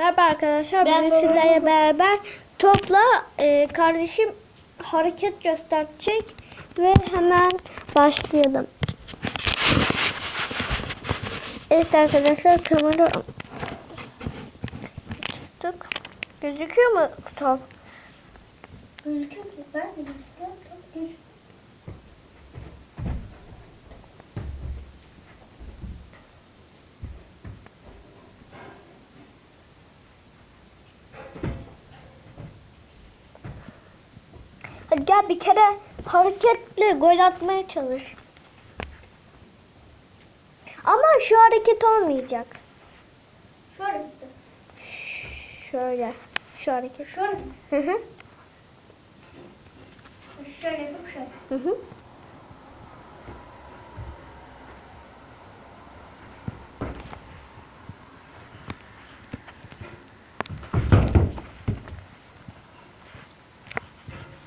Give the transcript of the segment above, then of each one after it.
Merhaba arkadaşlar. Ben Bugün sizlerle beraber topla e, kardeşim hareket gösterecek ve hemen başlayalım. Evet arkadaşlar kamera tuttuk. Gözüküyor mu top? Gözüküyor mu? Ben de Hadi gel bir kere hareketli gol atmaya çalış. Ama şu hareket olmayacak. Şöyle gitti. Şöyle. Şu hareket. Şöyle? Hı hı. Şöyle yapıp şöyle. Hı hı.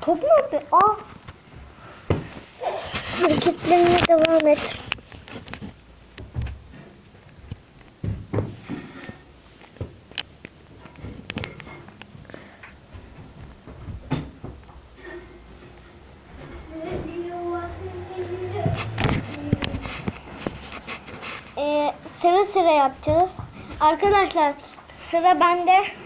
Top nerede? Aa. Hareketlerine devam et. Ee, sıra sıra yapacağız. Arkadaşlar sıra bende.